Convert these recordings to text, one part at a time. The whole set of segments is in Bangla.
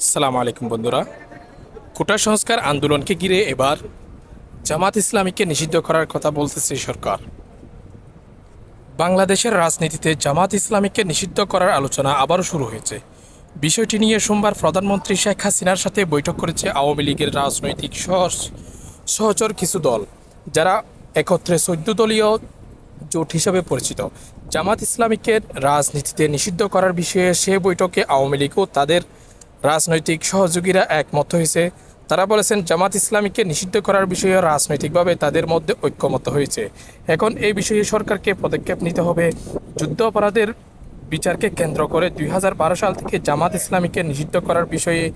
সালাম আলাইকুম বন্ধুরা। কোটা সংস্কার আন্দোলনকে ঘিরে এবার জামাত ইসলামীকে নিষিদ্ধ করার কথা বলতেছে সরকার। বাংলাদেশের রাজনীতিতে জামাত ইসলামীকে নিষিদ্ধ করার আলোচনা আবারও শুরু হয়েছে। বিষয়টি নিয়ে সোমবার প্রধানমন্ত্রী শেখ হাসিনার সাথে বৈঠক করেছে আওয়ামী লীগের রাজনৈতিক সহ- সহচর কিছু দল, যারা একত্রে চৌদ্দ দলীয় জোট হিসাবে পরিচিত। জামাত ইসলামীকে রাজনীতিতে নিষিদ্ধ করার বিষয়ে সে বৈঠকে আওয়ামী লীগও তাদের রাজনৈতিক সহযোগীরা একমত হয়েছে। তারা বলেছেন, জামাত ইসলামীকে নিষিদ্ধ করার বিষয়ে রাজনৈতিকভাবে তাদের মধ্যে ঐক্যমত হয়েছে। এখন এই বিষয়ে সরকারকে পদক্ষেপ নিতে হবে। যুদ্ধ অপরাধের বিচারকে কেন্দ্র করে দুই হাজার বারো সাল থেকে জামাত ইসলামীকে নিষিদ্ধ করার বিষয়ে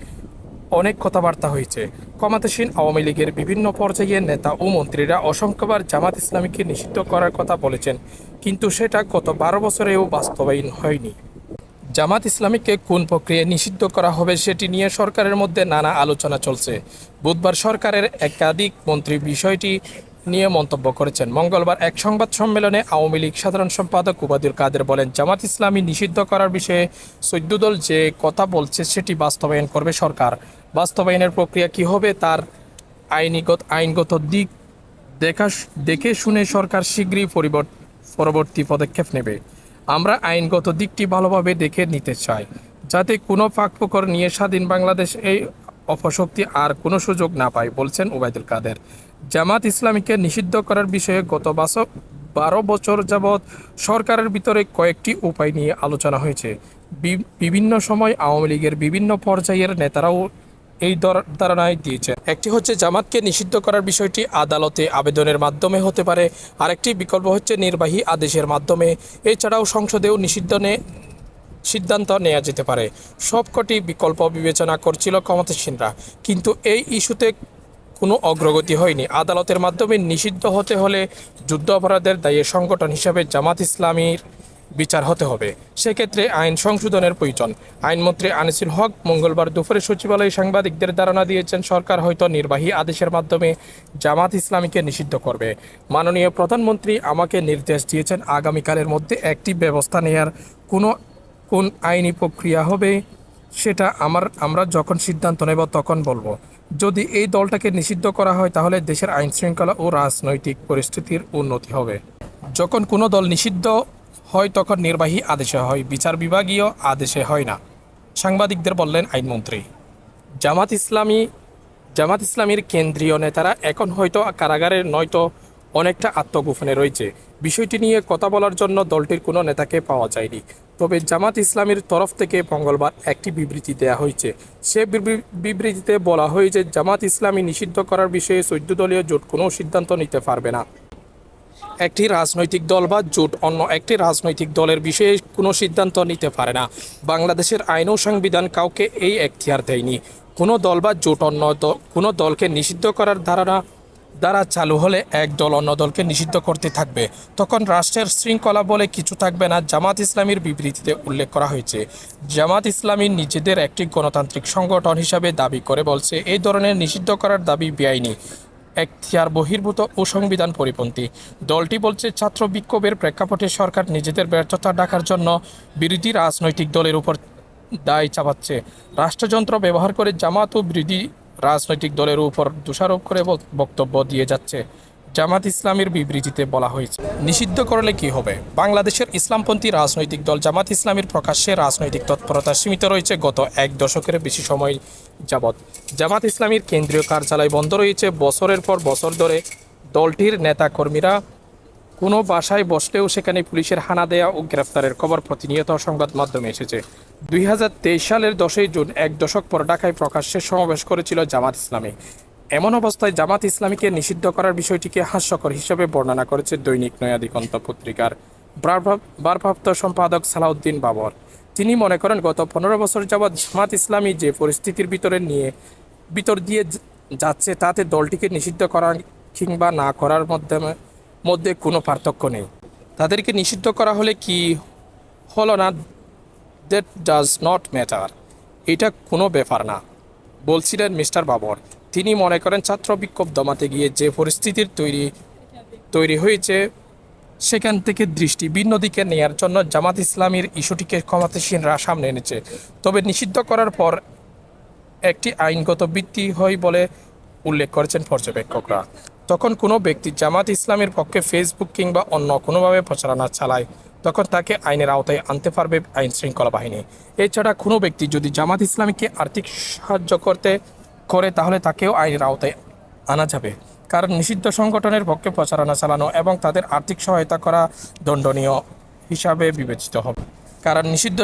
অনেক কথাবার্তা হয়েছে। ক্ষমতাসীন আওয়ামী লীগের বিভিন্ন পর্যায়ের নেতা ও মন্ত্রীরা অসংখ্যবার জামাত ইসলামীকে নিষিদ্ধ করার কথা বলেছেন। কিন্তু সেটা গত বারো বছরেও বাস্তবায়ন হয়নি। জামাত ইসলামীকে কোন প্রক্রিয়ায় নিষিদ্ধ করা হবে সেটি নিয়ে সরকারের মধ্যে নানা আলোচনা চলছে। বুধবার সরকারের একাধিক মন্ত্রী বিষয়টি নিয়ে মন্তব্য করেছেন। মঙ্গলবার এক সংবাদ সম্মেলনে আওয়ামী লীগ সাধারণ সম্পাদক উবাদুল কাদের বলেন, জামাত ইসলামী নিষিদ্ধ করার বিষয়ে চৈদ্দ দল যে কথা বলছে সেটি বাস্তবায়ন করবে সরকার। বাস্তবায়নের প্রক্রিয়া কি হবে তার আইনিগত আইনগত দিক দেখা দেখে শুনে সরকার শীঘ্রই পরিবর্ত- পরবর্তী পদক্ষেপ নেবে। আমরা আইনগত দিকটি ভালোভাবে দেখে নিতে চাই, যাতে কোনো ফাঁকফোকর নিয়ে স্বাধীন বাংলাদেশ এই অপশক্তি আর কোনো সুযোগ না পায়, বলছেন ওবায়দুল কাদের। জামাত ইসলামীকে নিষিদ্ধ করার বিষয়ে গত বছর বারো বছর যাবৎ সরকারের ভিতরে কয়েকটি উপায় নিয়ে আলোচনা হয়েছে। বিভিন্ন সময় আওয়ামী লীগের বিভিন্ন পর্যায়ের নেতারাও এই ধারণায় দিয়েছেন। একটি হচ্ছে জামাতকে নিষিদ্ধ করার বিষয়টি আদালতে আবেদনের মাধ্যমে হতে পারে, আরেকটি বিকল্প হচ্ছে নির্বাহী আদেশের মাধ্যমে। এছাড়াও সংসদেও নিষিদ্ধনে সিদ্ধান্ত নেওয়া যেতে পারে। সবকটি বিকল্প বিবেচনা করছিল ক্ষমতাসীনরা, কিন্তু এই ইস্যুতে কোনো অগ্রগতি হয়নি। আদালতের মাধ্যমে নিষিদ্ধ হতে হলে যুদ্ধ অপরাধের দায়ী সংগঠন হিসাবে জামাত ইসলামীর বিচার হতে হবে। সেক্ষেত্রে আইন সংশোধনের প্রয়োজন। আইনমন্ত্রী আনিসুল হক মঙ্গলবার দুপুরে সচিবালয়ে সাংবাদিকদের ধারণা দিয়েছেন, সরকার হয়তো নির্বাহী আদেশের মাধ্যমে জামাত ইসলামীকে নিষিদ্ধ করবে। মাননীয় প্রধানমন্ত্রী আমাকে নির্দেশ দিয়েছেন, আগামীকালের মধ্যে একটি ব্যবস্থা নেয়ার কোনো, কোন আইনি প্রক্রিয়া হবে সেটা আমার, আমরা যখন সিদ্ধান্ত নেব তখন বলব। যদি এই দলটাকে নিষিদ্ধ করা হয় তাহলে দেশের আইন শৃঙ্খলা ও রাজনৈতিক পরিস্থিতির উন্নতি হবে। যখন কোনো দল নিষিদ্ধ হয় তখন নির্বাহী আদেশে হয়, বিচার বিভাগীয় আদেশে হয় না। সাংবাদিকদের বললেন আইনমন্ত্রী, জামাত ইসলামী, জামাত ইসলামীর কেন্দ্রীয় নেতারা এখন হয়তো কারাগারে, নয়তো অনেকটা আত্মগোপনে রয়েছে। বিষয়টি নিয়ে কথা বলার জন্য দলটির কোনো নেতাকে পাওয়া যায়নি। তবে জামাত ইসলামীর তরফ থেকে মঙ্গলবার একটি বিবৃতি দেওয়া হয়েছে। সে বিবৃ- বিবৃতিতে বলা হয় যে, জামাত ইসলামী নিষিদ্ধ করার বিষয়ে চৌদ্দ দলীয় জোট কোনো সিদ্ধান্ত নিতে পারবে না। একটি রাজনৈতিক দল বা জোট অন্য একটি রাজনৈতিক দলের বিষয়ে কোনো সিদ্ধান্ত নিতে পারে না। বাংলাদেশের আইন ও সংবিধান কাউকে এই এখতিয়ার দেয়নি। কোনো দল বা জোট অন্য কোনো দলকে নিষিদ্ধ করার ধারণা, দ্বারা চালু হলে এক দল অন্য দলকে নিষিদ্ধ করতে থাকবে। তখন রাষ্ট্রের শৃঙ্খলা বলে কিছু থাকবে না, জামাত ইসলামীর বিবৃতিতে উল্লেখ করা হয়েছে। জামাত ইসলামী নিজেদের একটি গণতান্ত্রিক সংগঠন হিসাবে দাবি করে বলছে এই ধরনের নিষিদ্ধ করার দাবি বেআইনি। এখতিয়ার বহির্ভূত ও সংবিধান পরিপন্থী। দলটি বলছে, ছাত্র বিক্ষোভের প্রেক্ষাপটে সরকার নিজেদের ব্যর্থতা ডাকার জন্য বিরোধী রাজনৈতিক দলের উপর দায় চাপাচ্ছে। রাষ্ট্রযন্ত্র ব্যবহার করে জামাত ও বিরোধী রাজনৈতিক দলের উপর দোষারোপ করে বক্তব্য দিয়ে যাচ্ছে। জামাত ইসলামের বিবৃতিতে বলা হয়েছে, নিষিদ্ধ করলে কি হবে? বাংলাদেশের ইসলামপন্থী রাজনৈতিক দল জামাত ইসলামের প্রকাশ্যে রাজনৈতিক তৎপরতা সীমিত রয়েছে গত এক দশকের বেশি সময় যাবৎ। জামাত ইসলামীর কেন্দ্রীয় কার্যালয় বন্ধ রয়েছে, বছরের পর বছর ধরে দলটির নেতাকর্মীরা কোনো বাসায় বসলেও সেখানে পুলিশের হানা দেয়া ও গ্রেফতারের খবর প্রতিনিয়ত সংবাদ মাধ্যমে এসেছে। দুই হাজার তেইশ সালের দশই জুন, এক দশক পর ঢাকায় প্রকাশ্যে সমাবেশ করেছিল জামাত ইসলামী। এমন অবস্থায় জামাত ইসলামীকে নিষিদ্ধ করার বিষয়টিকে হাস্যকর হিসেবে বর্ণনা করেছে দৈনিক নয়া দিগন্ত পত্রিকার ভারপ্রাপ- ভারপ্রাপ্ত সম্পাদক সালাউদ্দিন বাবর। তিনি মনে করেন, গত পনেরো বছর যাবৎ জামাত ইসলামী যে পরিস্থিতির ভিতরে নিয়ে ভিতর দিয়ে যাচ্ছে, তাতে দলটিকে নিষিদ্ধ করা কিংবা না করার মাধ্যমে মধ্যে কোনো পার্থক্য নেই। তাদেরকে নিষিদ্ধ করা হলে কি হলো না? That does not matter. এটা কোনো ব্যাপার না, বলছিলেন মিস্টার বাবর। তিনি মনে করেন ছাত্র বিক্ষোভ দমাতে গিয়ে যে পরিস্থিতির তৈরি তৈরি হয়েছে, সেখান থেকে দৃষ্টি ভিন্ন দিকে নেয়ার জন্য জামাত ইসলামীর ইস্যুটিকে ক্ষমতাসীনরা সামনে এনেছে। তবে নিষিদ্ধ করার পর একটি আইনগত ভিত্তি হয় বলে উল্লেখ করেছেন পর্যবেক্ষকরা। তখন কোনো ব্যক্তি জামাত ইসলামের পক্ষে ফেসবুক কিংবা অন্য কোনোভাবে প্রচারণা চালায়, তখন তাকে আইনের আওতায় আনতে পারবে আইন শৃঙ্খলা বাহিনী। এছাড়া কোনো ব্যক্তি যদি জামাত ইসলামীকে আর্থিক সাহায্য করতে করে, তাহলে তাকেও আইনের আওতায় আনা যাবে। কারণ নিষিদ্ধ সংগঠনের পক্ষে প্রচারণা চালানো এবং তাদের আর্থিক সহায়তা করা দণ্ডনীয় হিসাবে বিবেচিত হবে। কারণ নিষিদ্ধ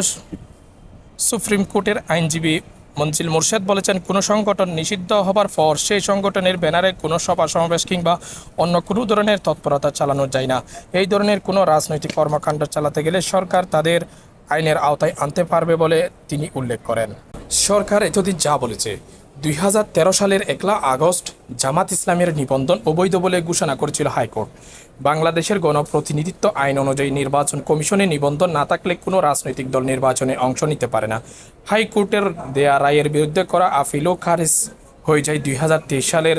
সুপ্রিম কোর্টের আইনজীবী মঞ্জিল মুর্শেদ বলেছেন, কোনো সংগঠন নিষিদ্ধ হবার পর সেই সংগঠনের ব্যানারে কোনো সভা, সমাবেশ কিংবা অন্য কোনো ধরনের তৎপরতা চালানো যায় না। এই ধরনের কোনো রাজনৈতিক কর্মকাণ্ড চালাতে গেলে সরকার তাদের আইনের আওতায় আনতে পারবে বলে তিনি উল্লেখ করেন। সরকার এতদিন যা বলেছে দুই হাজার তেরো সালের একলা আগস্ট জামাত ইসলামের নিবন্ধন অবৈধ বলে ঘোষণা করেছিল হাইকোর্ট। বাংলাদেশের গণপ্রতিনিধিত্ব আইন অনুযায়ী নির্বাচন কমিশনে নিবন্ধন না থাকলে কোনো রাজনৈতিক দল নির্বাচনে অংশ নিতে পারে না। হাইকোর্টের দেয়া রায়ের বিরুদ্ধে করা আপিলও খারিজ হয়ে যায় দুই হাজার তেইশ সালের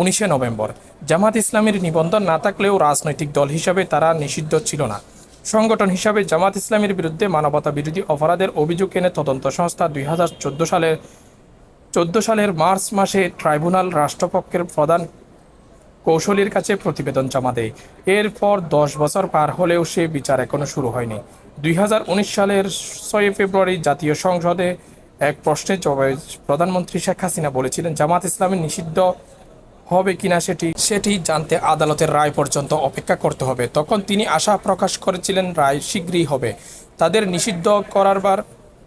উনিশে নভেম্বর। জামাত ইসলামের নিবন্ধন না থাকলেও রাজনৈতিক দল হিসাবে তারা নিষিদ্ধ ছিল না। সংগঠন হিসাবে জামাত ইসলামের বিরুদ্ধে মানবতা বিরোধী অপরাধের অভিযোগ এনে তদন্ত সংস্থা দুই হাজার চোদ্দ সালের চোদ্দ সালের মার্চ মাসে ট্রাইব্যুনাল রাষ্ট্রপক্ষের প্রধান কৌশলীর কাছে প্রতিবেদন জমা দেয়। এরপর দশ বছর পার হলেও সে বিচার এখনও শুরু হয়নি। দুই হাজার উনিশ সালের ছয় ফেব্রুয়ারি জাতীয় সংসদে এক প্রশ্নের জবাবে প্রধানমন্ত্রী শেখ হাসিনা বলেছিলেন, জামাত ইসলামী নিষিদ্ধ হবে কিনা সেটি সেটি জানতে আদালতের রায় পর্যন্ত অপেক্ষা করতে হবে। তখন তিনি আশা প্রকাশ করেছিলেন, রায় শীঘ্রই হবে। তাদের নিষিদ্ধ করার বার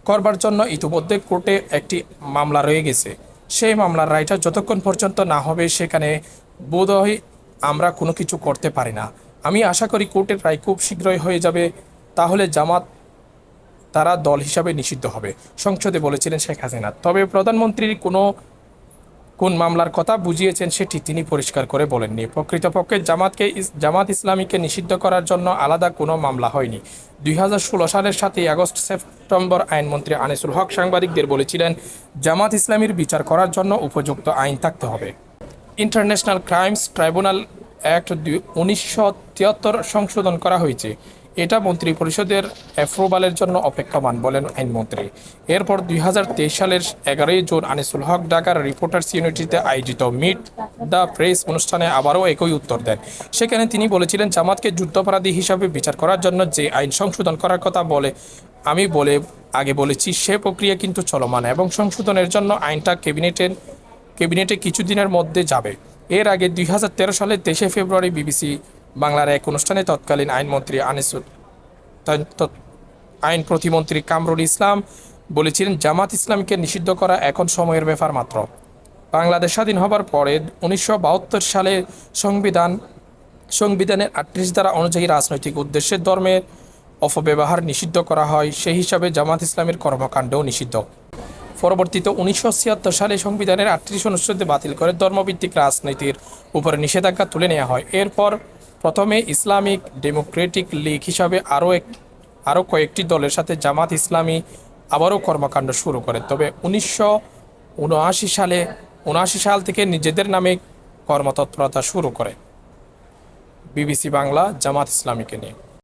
করবার জন্য ইতিমধ্যে কোর্টে একটি মামলা রয়ে গেছে। সেই মামলার রায়টা যতক্ষণ পর্যন্ত না হবে, সেখানে বোধহয় আমরা কোনো কিছু করতে পারি না। আমি আশা করি কোর্টের রায় খুব শীঘ্রই হয়ে যাবে। তাহলে জামাত তারা দল হিসাবে নিষিদ্ধ হবে। সংসদে বলেছিলেন শেখ হাসিনা। তবে প্রধানমন্ত্রীর কোনো কোন মামলার কথা বুঝিয়েছেন সেটি তিনি পরিষ্কার করে বলেননি। প্রকৃতপক্ষে জামাতকে জামাত ইসলামীকে নিষিদ্ধ করার জন্য আলাদা কোনো মামলা হয়নি। দুই হাজার ষোলো সালের সাতই আগস্ট সেপ্টেম্বর আইনমন্ত্রী আনিসুল হক সাংবাদিকদের বলেছিলেন, জামাত ইসলামীর বিচার করার জন্য উপযুক্ত আইন থাকতে হবে। ইন্টারন্যাশনাল ক্রাইমস ট্রাইব্যুনাল অ্যাক্ট উনিশশো তিয়াত্তর সংশোধন করা হয়েছে। এটা মন্ত্রী পরিষদের অ্যাপ্রুভালের জন্য অপেক্ষমান বলেন আইনমন্ত্রী। এরপর দু হাজার তেইশ সালের এগারোই জুন আনিসুল হক ঢাকার রিপোর্টার্স ইউনিটিতে আয়োজিত মিট দ্য প্রেস অনুষ্ঠানে আবারও একই উত্তর দেন। সেখানে তিনি বলেছিলেন, জামাতকে যুদ্ধাপরাধী হিসাবে বিচার করার জন্য যে আইন সংশোধন করার কথা বলে, আমি বলে, আগে বলেছি, সে প্রক্রিয়া কিন্তু চলমান এবং সংশোধনের জন্য আইনটা ক্যাবিনেটের ক্যাবিনেটে কিছুদিনের মধ্যে যাবে। এর আগে দুই সালের তেইশে ফেব্রুয়ারি বিবিসি বাংলার এক অনুষ্ঠানে তৎকালীন আইনমন্ত্রী আনিসুল আইন প্রতিমন্ত্রী কামরুল ইসলাম বলেছিলেন, জামাত ইসলামকে নিষিদ্ধ করা এখন সময়ের ব্যাপার মাত্র। বাংলাদেশ স্বাধীন হবার পরে উনিশশো বাহাত্তর সালে সংবিধান সংবিধানের আটত্রিশ ধারা অনুযায়ী রাজনৈতিক উদ্দেশ্যে ধর্মের অপব্যবহার নিষিদ্ধ করা হয়, সেই হিসাবে জামাত ইসলামের কর্মকাণ্ডও নিষিদ্ধ। পরবর্তীতে উনিশশো ছিয়াত্তর সালে সংবিধানের আটত্রিশ অনুচ্ছেদে বাতিল করে ধর্মভিত্তিক রাজনীতির উপরে নিষেধাজ্ঞা তুলে নেওয়া হয়। এরপর প্রথমে ইসলামিক ডেমোক্রেটিক লীগ হিসাবে আরও এক, আরও কয়েকটি দলের সাথে জামাত ইসলামী আবারও কর্মকাণ্ড শুরু করে। তবে উনিশশো উনআশি সালে, উনআশি সাল থেকে নিজেদের নামে কর্মতৎপরতা শুরু করে। বিবিসি বাংলা জামাত ইসলামীকে নিয়ে।